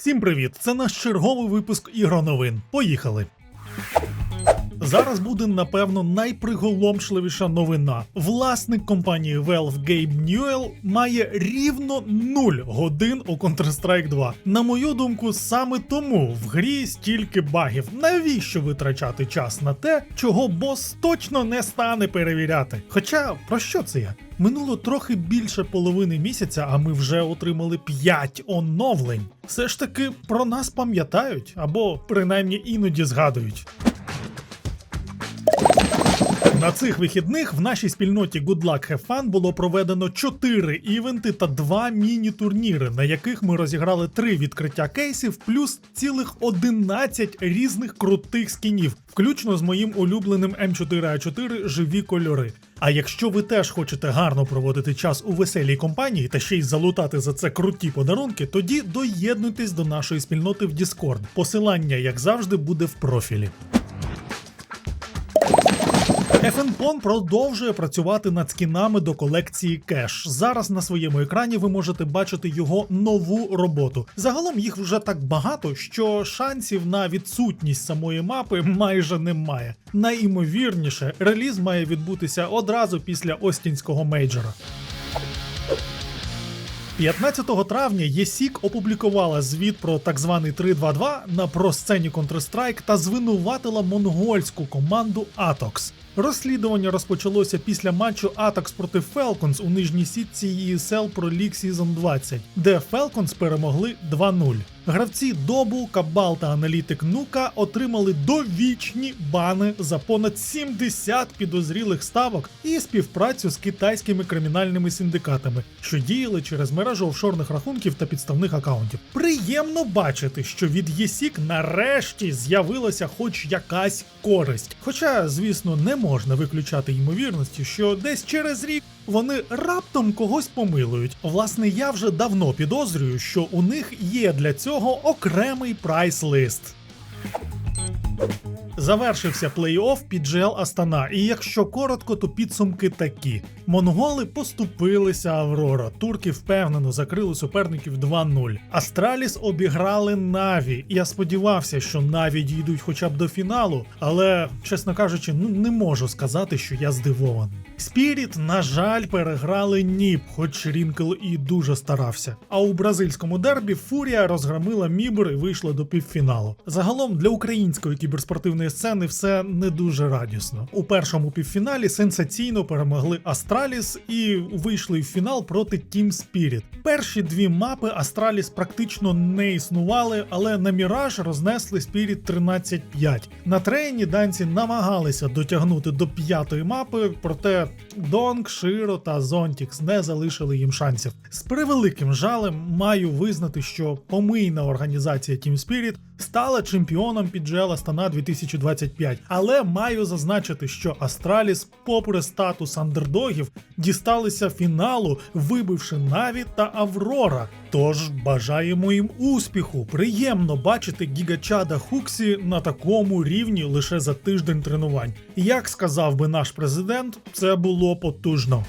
Всім привіт! Це наш черговий випуск ігроновин. Поїхали! Зараз буде напевно найприголомшливіша новина. Власник компанії Valve Gabe Newell має рівно 0 годин у Counter-Strike 2. На мою думку, саме тому в грі стільки багів. Навіщо витрачати час на те, чого бос точно не стане перевіряти? Хоча про що це я? Минуло трохи більше половини місяця, а ми вже отримали 5 оновлень. Все ж таки про нас пам'ятають або принаймні іноді згадують. На цих вихідних в нашій спільноті Good Luck Have Fun було проведено 4 івенти та 2 міні-турніри, на яких ми розіграли 3 відкриття кейсів, плюс цілих 11 різних крутих скінів, включно з моїм улюбленим М4А4 живі кольори. А якщо ви теж хочете гарно проводити час у веселій компанії та ще й залутати за це круті подарунки, тоді доєднуйтесь до нашої спільноти в Discord. Посилання, як завжди, буде в профілі. FNPON продовжує працювати над скінами до колекції кеш. Зараз на своєму екрані ви можете бачити його нову роботу. Загалом їх вже так багато, що шансів на відсутність самої мапи майже немає. Найімовірніше, реліз має відбутися одразу після Остінського мейджора. 15 травня ЄСІК опублікувала звіт про так званий 3.2.2 на просцені Counter-Strike та звинуватила монгольську команду Atox. Розслідування розпочалося після матчу Atox проти Falcons у нижній сітці ESL Pro League Season 20, де Falcons перемогли 2-0. Гравці Добу, Кабал та аналітик Нука отримали довічні бани за понад 70 підозрілих ставок і співпрацю з китайськими кримінальними синдикатами, що діяли через мережу офшорних рахунків та підставних акаунтів. Приємно бачити, що від ЄСІК нарешті з'явилася хоч якась користь. Хоча, звісно, не можна виключати ймовірності, що десь через рік вони раптом когось помилують. Власне, я вже давно підозрюю, що у них є для цього окремий прайс-лист. Завершився плей-офф під GL Астана, і якщо коротко, то підсумки такі: монголи поступилися Аврора, турки впевнено закрили суперників 2-0. Астраліс обіграли Наві. Я сподівався, що Наві дійдуть хоча б до фіналу, але, чесно кажучи, ну не можу сказати, що я здивований. Спіріт, на жаль, переграли Ніп, хоч Рінкл і дуже старався. А у бразильському дербі Фурія розгромила Мібр і вийшла до півфіналу. Загалом для української кіберспортивної сцени все не дуже радісно. У першому півфіналі сенсаційно перемогли Астраліс і вийшли в фінал проти Тім Спіріт. Перші дві мапи Астраліс практично не існували, але на Міраж рознесли Спіріт 13-5. На трейні данці намагалися дотягнути до п'ятої мапи, проте Донг, Широ та Зонтікс не залишили їм шансів. З превеликим жалем маю визнати, що помийна організація Team Spirit стала чемпіоном під GL Астана 2025. Але маю зазначити, що Астраліс, попри статус андердогів, дісталися фіналу, вибивши Наві та Аврора. Тож бажаємо їм успіху. Приємно бачити гігачада Хуксі на такому рівні лише за тиждень тренувань. Як сказав би наш президент, це було потужно.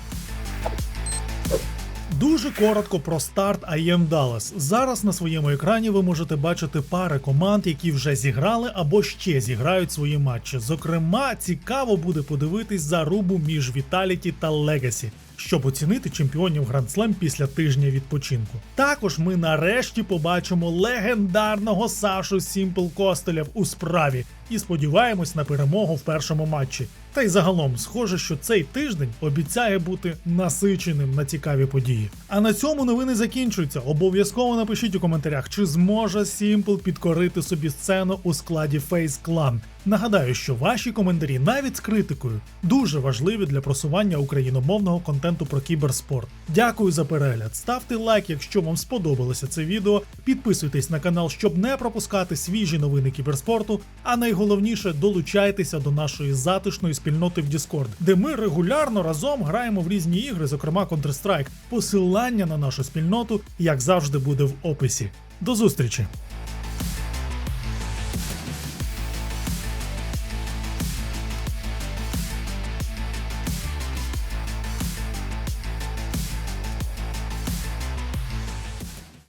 Дуже коротко про старт IEM Dallas. Зараз на своєму екрані ви можете бачити пари команд, які вже зіграли або ще зіграють свої матчі. Зокрема, цікаво буде подивитись зарубу між Vitality та Legacy, щоб оцінити чемпіонів Slam після тижня відпочинку. Також ми нарешті побачимо легендарного Сашу Сімпл Костеля у справі і сподіваємось на перемогу в першому матчі. Та й загалом, схоже, що цей тиждень обіцяє бути насиченим на цікаві події. А на цьому новини закінчуються. Обов'язково напишіть у коментарях, чи зможе Сімпл підкорити собі сцену у складі Face Clan. Нагадаю, що ваші коментарі, навіть з критикою, дуже важливі для просування україномовного контенту про кіберспорт. Дякую за перегляд. Ставте лайк, якщо вам сподобалося це відео. Підписуйтесь на канал, щоб не пропускати свіжі новини кіберспорту. А найголовніше долучайтеся до нашої затишної спільноти в Discord, де ми регулярно разом граємо в різні ігри, зокрема Counter-Strike. Посилання на нашу спільноту, як завжди, буде в описі. До зустрічі!